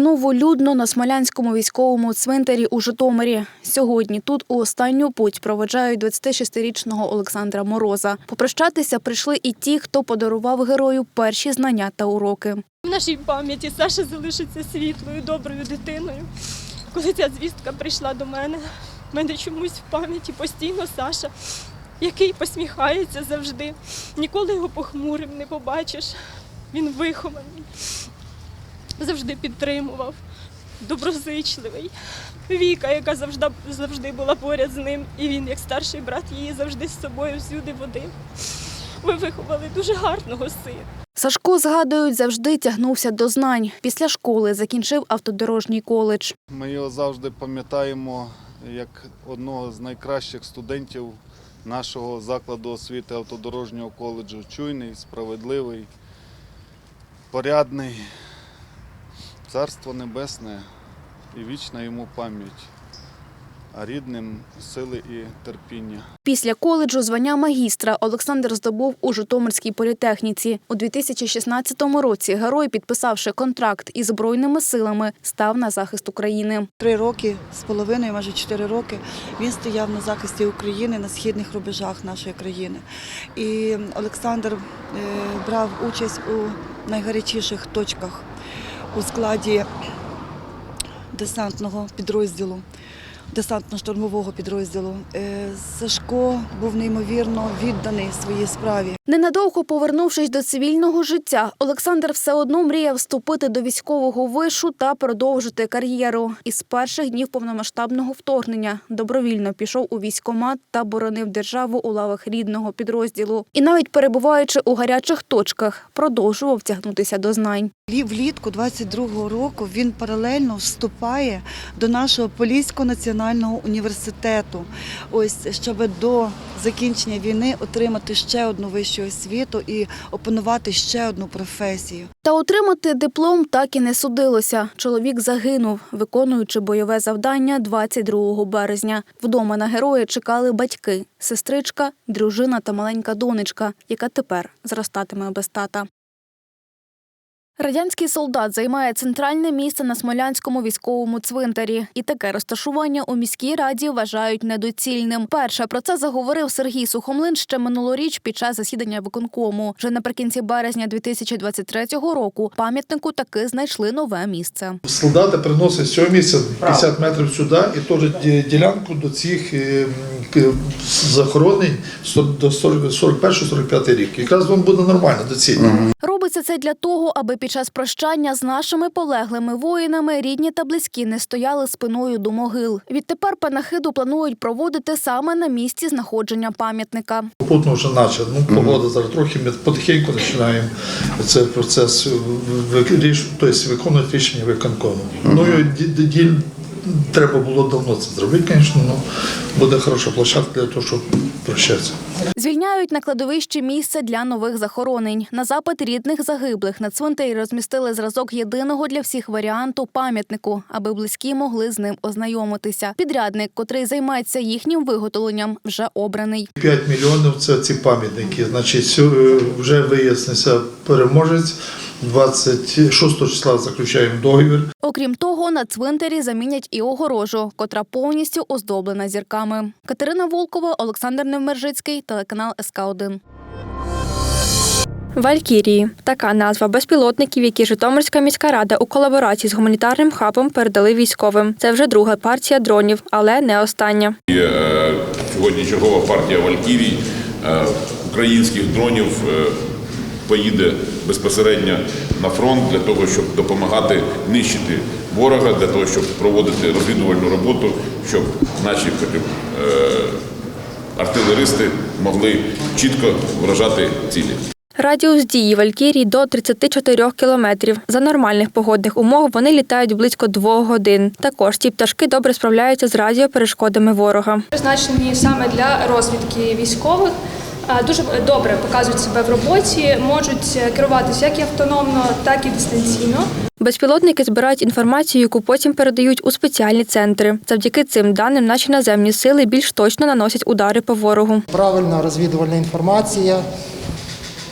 Знову людно на Смолянському військовому цвинтарі у Житомирі. Сьогодні тут у останню путь проведжають 26-річного Олександра Мороза. Попрощатися прийшли і ті, хто подарував герою перші знання та уроки. В нашій пам'яті Саша залишиться світлою, доброю дитиною. Коли ця звістка прийшла до мене, в мене чомусь в пам'яті постійно Саша, який посміхається завжди. Ніколи його похмурим не побачиш. Він вихований, завжди підтримував, доброзичливий. Віка, яка завжди, завжди була поряд з ним, і він, як старший брат, її завжди з собою всюди водив. Ви виховали дуже гарного сина. Сашко, згадують, завжди тягнувся до знань. Після школи закінчив автодорожній коледж. Ми його завжди пам'ятаємо як одного з найкращих студентів нашого закладу освіти автодорожнього коледжу. Чуйний, справедливий, порядний. Царство небесне і вічна йому пам'ять, а рідним сили і терпіння. Після коледжу звання магістра Олександр здобув у Житомирській політехніці. У 2016 році герой, підписавши контракт із Збройними силами, став на захист України. Три роки з половиною, майже чотири роки, він стояв на захисті України на східних рубежах нашої країни. І Олександр е, брав участь у найгарячіших точках у складі десантного підрозділу, десантно-штурмового підрозділу. Е, Сашко був неймовірно відданий своїй справі. Ненадовго повернувшись до цивільного життя, Олександр все одно мріяв вступити до військового вишу та продовжити кар'єру. Із перших днів повномасштабного вторгнення добровільно пішов у військкомат та боронив державу у лавах рідного підрозділу. І навіть перебуваючи у гарячих точках, продовжував тягнутися до знань. Лі- Влітку 22-го року він паралельно вступає до нашого Поліського національного університету. Ось щоб до закінчення війни отримати ще одну вищу освіту і опанувати ще одну професію. Та отримати диплом так і не судилося. Чоловік загинув, виконуючи бойове завдання 22 березня. Вдома на героя чекали батьки, сестричка, дружина та маленька донечка, яка тепер зростатиме без тата. Радянський солдат займає центральне місце на Смолянському військовому цвинтарі. І таке розташування у міській раді вважають недоцільним. Перше про це заговорив Сергій Сухомлин ще минулоріч під час засідання виконкому. Вже наприкінці березня 2023 року пам'ятнику таки знайшли нове місце. Солдати приносять з цього місця 50 метрів сюди і теж ділянку до цих е, захоронень до 41-45 рік. Якраз вам буде нормально, доцільно. Робиться це для того, аби під час прощання з нашими полеглими воїнами рідні та близькі не стояли спиною до могил. Відтепер панахиду планують проводити саме на місці знаходження пам'ятника. Попутно вже наче, ну, погода зараз трохи, ми потихеньку починаємо цей процес тобто виконувати рішення виконкому. Ну і ді- ді- діль треба було давно це зробити, звісно, але буде хороша площадка для того, щоб прощатися. Звільняють на кладовищі місце для нових захоронень. На запит рідних загиблих на цвинтарі розмістили зразок єдиного для всіх варіанту пам'ятнику, аби близькі могли з ним ознайомитися. Підрядник, котрий займається їхнім виготовленням, вже обраний. 5 мільйонів це ці пам'ятники. Значить, е, вже вияснився переможець. 26 числа заключаємо договір. Окрім того, на цвинтарі замінять і огорожу, котра повністю оздоблена зірками. Катерина Волкова, Олександр Невмержицький, телеканал СК 1 Валькірії така назва безпілотників, які Житомирська міська рада у колаборації з гуманітарним хабом передали військовим. Це вже друга партія дронів, але не остання. Е, Сьогодні чергова партія Валькірій е, українських дронів е, поїде безпосередньо на фронт для того, щоб допомагати нищити ворога, для того, щоб проводити розвідувальну роботу, щоб наші е, артилеристи могли чітко вражати цілі. Радіус дії Валькірій до 34 кілометрів. За нормальних погодних умов вони літають близько двох годин. Також ці пташки добре справляються з радіоперешкодами ворога. призначені саме для розвідки військових. Е, Дуже добре показують себе в роботі, можуть керуватися як і автономно, так і дистанційно. Безпілотники збирають інформацію, яку потім передають у спеціальні центри. Завдяки цим даним наші наземні сили більш точно наносять удари по ворогу. Правильна розвідувальна інформація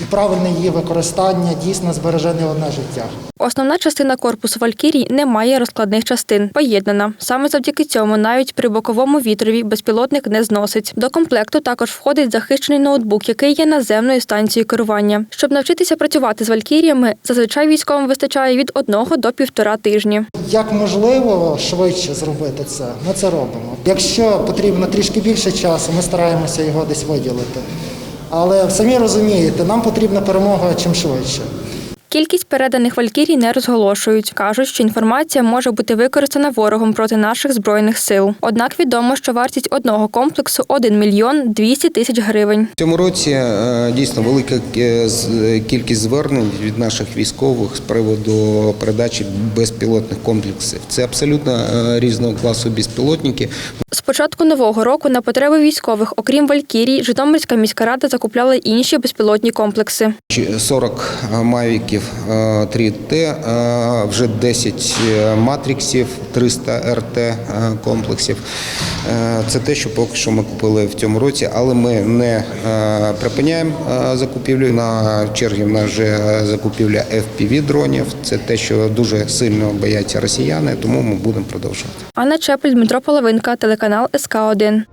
і правильне її використання дійсно збереже не одне життя. Основна частина корпусу Валькірій не має розкладних частин, поєднана. Саме завдяки цьому навіть при боковому вітрові безпілотник не зносить. До комплекту також входить захищений ноутбук, який є наземною станцією керування. Щоб навчитися працювати з Валькіріями, зазвичай військовим вистачає від одного до півтора тижні. Як можливо швидше зробити це, ми це робимо. Якщо потрібно трішки більше часу, ми стараємося його десь виділити. Але самі розумієте, нам потрібна перемога чим швидше. Кількість переданих Валькірій не розголошують. кажуть, що інформація може бути використана ворогом проти наших збройних сил. Однак відомо, що вартість одного комплексу 1 мільйон 200 тисяч гривень. В цьому році е, дійсно велика е, кількість звернень від наших військових з приводу передачі безпілотних комплексів. Це абсолютно е, різного класу безпілотники. З початку нового року на потреби військових, окрім Валькірій, Житомирська міська рада закупляла інші безпілотні комплекси. Чи 40 мавіків 3T, е, вже 10 матриксів, 300 РТ е, комплексів. Е, Це те, що поки що ми купили в цьому році, але ми не е, припиняємо е, закупівлю. На черзі в нас вже закупівля FPV дронів. Це те, що дуже сильно бояться росіяни, тому ми будемо продовжувати. Анна Чепель, Дмитро Половинка, телеканал СК 1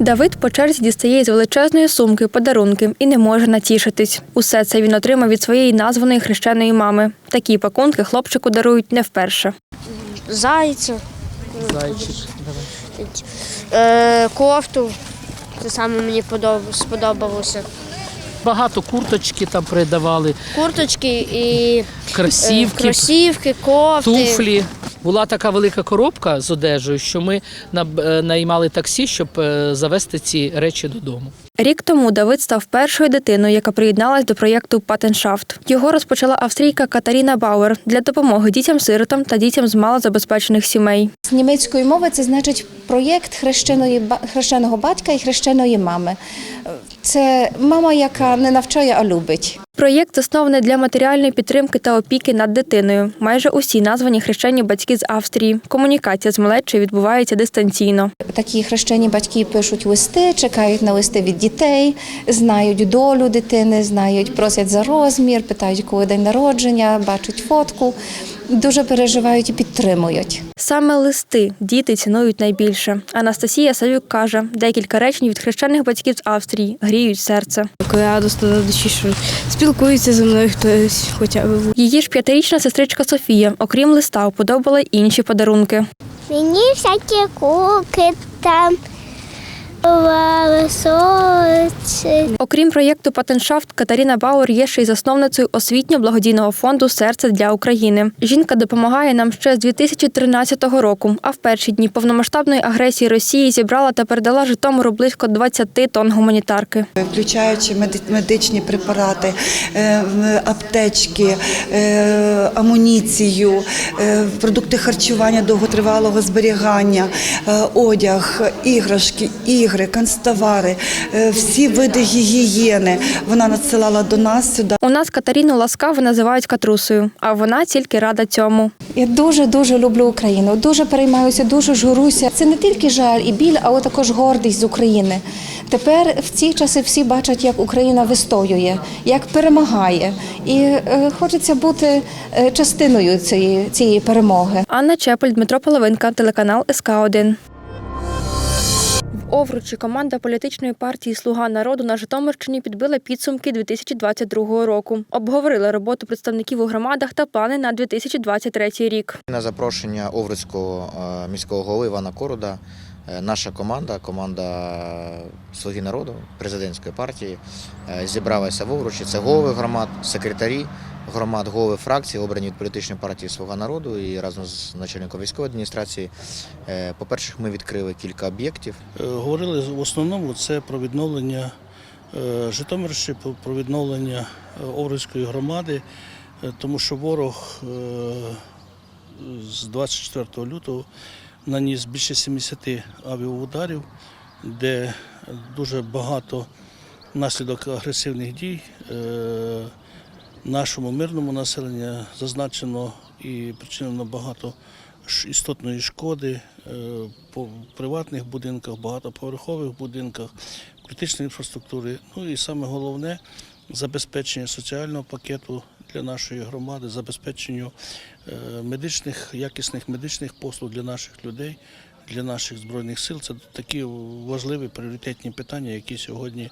Давид по черзі дістає із величезної сумки подарунки і не може натішитись. Усе це він отримав від своєї названої хрещеної мами. Такі пакунки хлопчику дарують не вперше. Зайця. Е, кофту. Це саме мені сподобалося. Багато курточки там передавали, Курточки і е, кросівки, кросівки, кофти. туфлі. Була така велика коробка з одежею, що ми е, наймали таксі, щоб е, завести ці речі додому. Рік тому Давид став першою дитиною, яка приєдналась до проєкту Патеншафт. Його розпочала австрійка Катаріна Бауер для допомоги дітям-сиротам та дітям з малозабезпечених сімей. З німецької мови це значить проєкт хрещеної хрещеного батька і хрещеної мами. Це мама, яка не навчає, а любить. Проєкт заснований для матеріальної підтримки та опіки над дитиною. Майже усі названі хрещені батьки з Австрії. Комунікація з малечою відбувається дистанційно. Такі хрещені батьки пишуть листи, чекають на листи від дітей, знають долю дитини, знають, просять за розмір, питають, коли день народження, бачать фотку. Дуже переживають і підтримують. Саме листи діти цінують найбільше. Анастасія Савюк каже, декілька речень від хрещених батьків з Австрії гріють серце. Радосно до душі, що спілкується зі мною хтось хоча б. Її ж п'ятирічна сестричка Софія, окрім листа, уподобала інші подарунки. Мені всякі куки там. Окрім проєкту Патеншафт, Катерина Бауер є ще й засновницею освітньо-благодійного фонду Серце для України. Жінка допомагає нам ще з 2013 року. А в перші дні повномасштабної агресії Росії зібрала та передала Житомиру близько 20 тонн гуманітарки. включаючи меди- медичні препарати, е, аптечки, е, амуніцію, е, продукти харчування довготривалого зберігання, одяг, іграшки, ігри, канцтовари, е, всі види гігієни. Вона надсилала до нас сюди. У нас Катерину ласкаво називають катрусою, а вона тільки рада цьому. Я дуже дуже люблю Україну, дуже переймаюся, дуже журуся. Це не тільки жаль і біль, але також гордість з України. Тепер в ці часи всі бачать, як Україна вистоює, як перемагає, і е, хочеться бути е, частиною цієї, цієї перемоги. Анна Чепель, Дмитро Половинка, телеканал СК 1 Овручі команда політичної партії Слуга народу на Житомирщині підбила підсумки 2022 року. Обговорили роботу представників у громадах та плани на 2023 рік. На запрошення Овруцького е, міського голови Івана Коруда е, наша команда, команда Слуги народу президентської партії, е, зібралася в Овручі. Це голови громад, секретарі громад, голови фракцій, обрані від політичної партії Слуга народу і разом з начальником військової адміністрації. Е, По-перше, ми відкрили кілька об'єктів. Е, Говорили в основному це про відновлення е, Житомирщини, про- відновлення е, Овруцької громади, е, тому що ворог е, з 24 лютого наніс більше 70 авіаударів, де дуже багато внаслідок агресивних дій е, нашому мирному населенню зазначено і причинено багато істотної шкоди е, по приватних будинках, багатоповерхових будинках, критичної інфраструктури. Ну і саме головне забезпечення соціального пакету для нашої громади, забезпеченню е, медичних, якісних медичних послуг для наших людей, для наших збройних сил. Це такі важливі пріоритетні питання, які сьогодні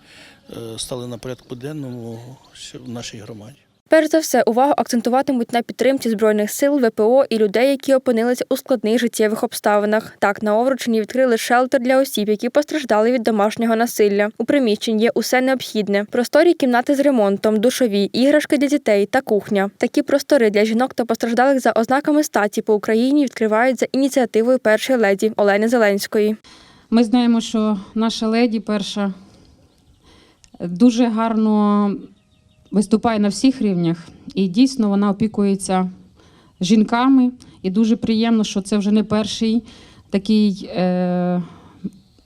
е, стали на порядку денному в нашій громаді. Перш за все, увагу акцентуватимуть на підтримці збройних сил, ВПО і людей, які опинилися у складних життєвих обставинах. Так, на Овручині відкрили шелтер для осіб, які постраждали від домашнього насилля. У приміщенні є усе необхідне: просторі кімнати з ремонтом, душові, іграшки для дітей та кухня. Такі простори для жінок та постраждалих за ознаками статі по Україні відкривають за ініціативою першої леді Олени Зеленської. Ми знаємо, що наша леді перша дуже гарно виступає на всіх рівнях, і дійсно вона опікується жінками. І дуже приємно, що це вже не перший такий е,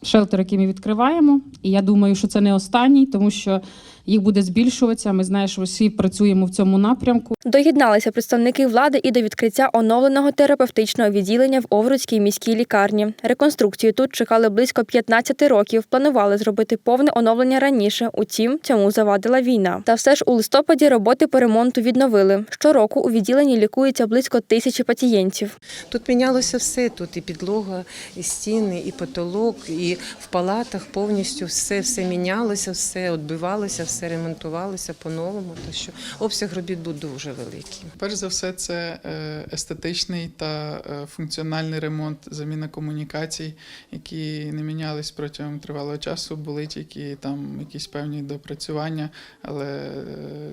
шелтер, який ми відкриваємо. І я думаю, що це не останній, тому що їх буде збільшуватися. Ми знаємо, що всі працюємо в цьому напрямку. Доєдналися представники влади і до відкриття оновленого терапевтичного відділення в Овруцькій міській лікарні. Реконструкцію тут чекали близько 15 років. Планували зробити повне оновлення раніше. Утім, цьому завадила війна. Та все ж у листопаді роботи по ремонту відновили. Щороку у відділенні лікується близько тисячі пацієнтів. Тут мінялося все. Тут і підлога, і стіни, і потолок, і в палатах повністю все, все мінялося, все відбивалося, все ремонтувалося по-новому. Так що обсяг робіт був дуже великий. Перш за все, це е, естетичний та е, функціональний ремонт, заміна комунікацій, які не мінялись протягом тривалого часу. Були тільки там якісь певні допрацювання, але е,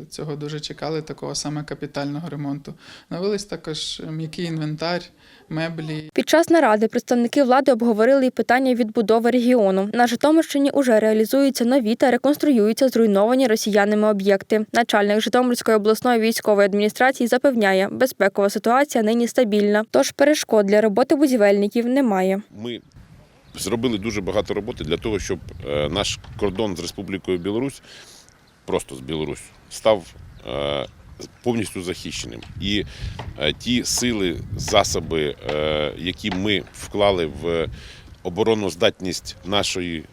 цього дуже чекали, такого саме капітального ремонту. Навелись також м'який інвентар, меблі. Під час наради представники влади обговорили і питання відбудови регіону. На Житомирщині уже реалізуються нові та реконструюються зруйновані росіянами об'єкти. Начальник Житомирської обласної військової адміністрації запевняє, безпекова ситуація нині стабільна, тож перешкод для роботи будівельників немає. Ми зробили дуже багато роботи для того, щоб е, наш кордон з Республікою Білорусь, просто з Білорусь, став е, повністю захищеним. І е, ті сили, засоби, які ми вклали в оборонну здатність нашої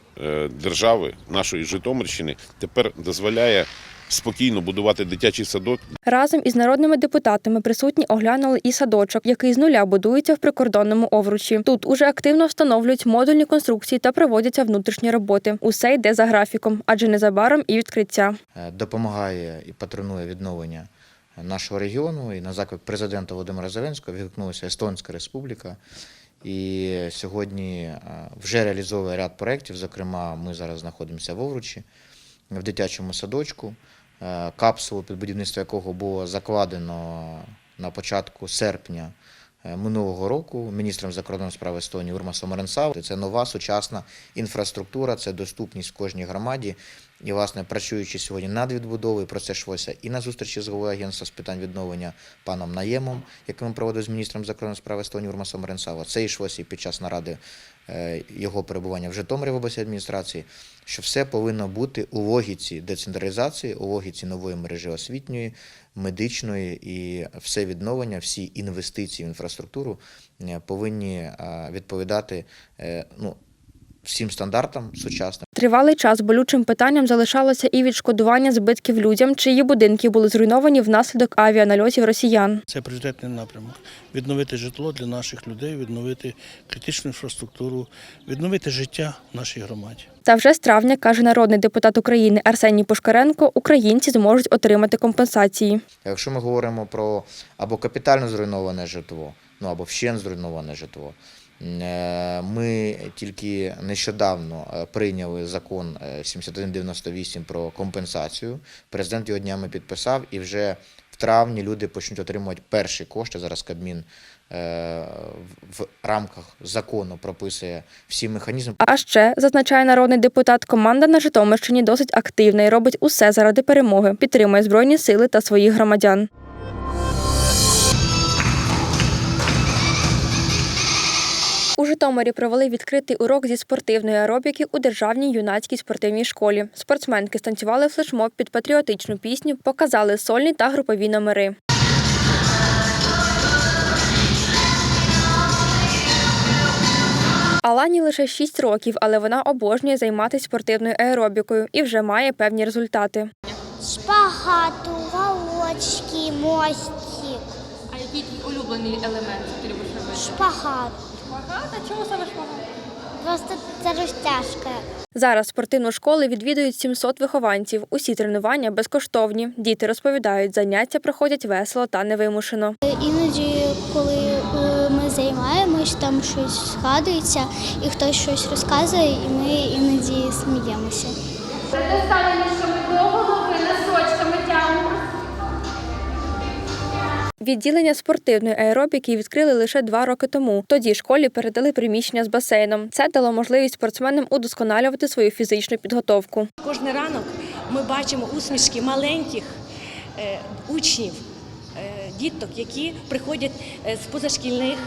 держави, нашої Житомирщини, тепер дозволяє спокійно будувати дитячий садок, Разом із народними депутатами присутні оглянули і садочок, який з нуля будується в прикордонному овручі. Тут уже активно встановлюють модульні конструкції та проводяться внутрішні роботи. Усе йде за графіком, адже незабаром і відкриття. Е, допомагає і патронує відновлення нашого регіону. І на заклик президента Володимира Зеленського відгукнулася Естонська Республіка. І сьогодні е, вже реалізовує ряд проєктів. Зокрема, ми зараз знаходимося в Овручі, в дитячому садочку, е, капсулу, під будівництво якого було закладено на початку серпня минулого року міністром закордонних справ Естонії Урмасом Ренсау. Це нова сучасна інфраструктура, це доступність кожній громаді. І, власне, працюючи сьогодні над відбудовою, про це йшлося і на зустрічі з головою агентства з питань відновлення паном Наємом, який ми проводили з міністром закордонних справ Естонії Урмасом Ренсава. Це йшлося і під час наради е, його перебування в Житомирі в області адміністрації, що все повинно бути у логіці децентралізації, у логіці нової мережі освітньої, медичної і все відновлення, всі інвестиції в інфраструктуру е, повинні е, відповідати е, ну, всім стандартам сучасним. Тривалий час болючим питанням залишалося і відшкодування збитків людям, чиї будинки були зруйновані внаслідок авіанальотів росіян. Це пріоритетний напрямок. Відновити житло для наших людей, відновити критичну інфраструктуру, відновити життя в нашій громаді. Та вже з травня, каже народний депутат України Арсеній Пушкаренко, українці зможуть отримати компенсації. Якщо ми говоримо про або капітально зруйноване житло, ну або вщент зруйноване житло, ми тільки нещодавно е, прийняли закон е, 7198 про компенсацію. Президент його днями підписав, і вже в травні люди почнуть отримувати перші кошти. Зараз Кабмін е, в рамках закону прописує всі механізми. А ще зазначає народний депутат, команда на Житомирщині досить активна і робить усе заради перемоги, підтримує збройні сили та своїх громадян. У Житомирі провели відкритий урок зі спортивної аеробіки у державній юнацькій спортивній школі. Спортсменки станцювали флешмоб під патріотичну пісню, показали сольні та групові номери. А Світлані лише 6 років, але вона обожнює займатися спортивною аеробікою і вже має певні результати. Шпагату, галочки, мостик. А який твій улюблений елемент ти любиш робити? Шпагат. Шпагат? А чому саме шпагат? Просто це розтяжка. Зараз спортивну школу відвідують 700 вихованців. Усі тренування безкоштовні. Діти розповідають, заняття проходять весело та невимушено. Іноді, коли е, ми займаємось, там щось згадується, і хтось щось розказує, і ми іноді сміємося. Відділення спортивної аеробіки відкрили лише два роки тому. Тоді школі передали приміщення з басейном. Це дало можливість спортсменам удосконалювати свою фізичну підготовку. Кожен ранок ми бачимо усмішки маленьких е, учнів, е, діток, які приходять е, з позашкільних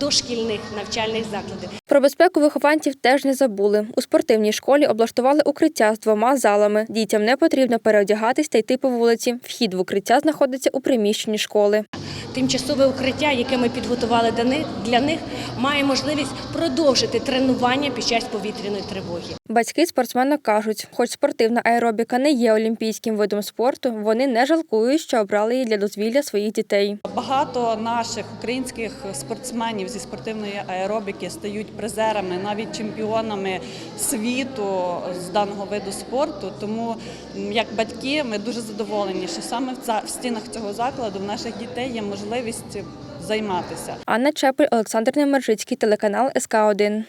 дошкільних навчальних закладів. Про безпеку вихованців теж не забули. У спортивній школі облаштували укриття з двома залами. Дітям не потрібно переодягатись та йти по вулиці. Вхід в укриття знаходиться у приміщенні школи. Тимчасове укриття, яке ми підготували для них- для них, має можливість продовжити тренування під час повітряної тривоги. Батьки спортсмена кажуть, хоч спортивна аеробіка не є олімпійським видом спорту, вони не жалкують, що обрали її для дозвілля своїх дітей. Багато наших українських спортсменів зі спортивної аеробіки стають призерами, навіть чемпіонами світу з даного виду спорту. Тому, як батьки, ми дуже задоволені, що саме в ца- в стінах цього закладу в наших дітей є можливість займатися. Анна Чепель, Олександр Немержицький, телеканал СК 1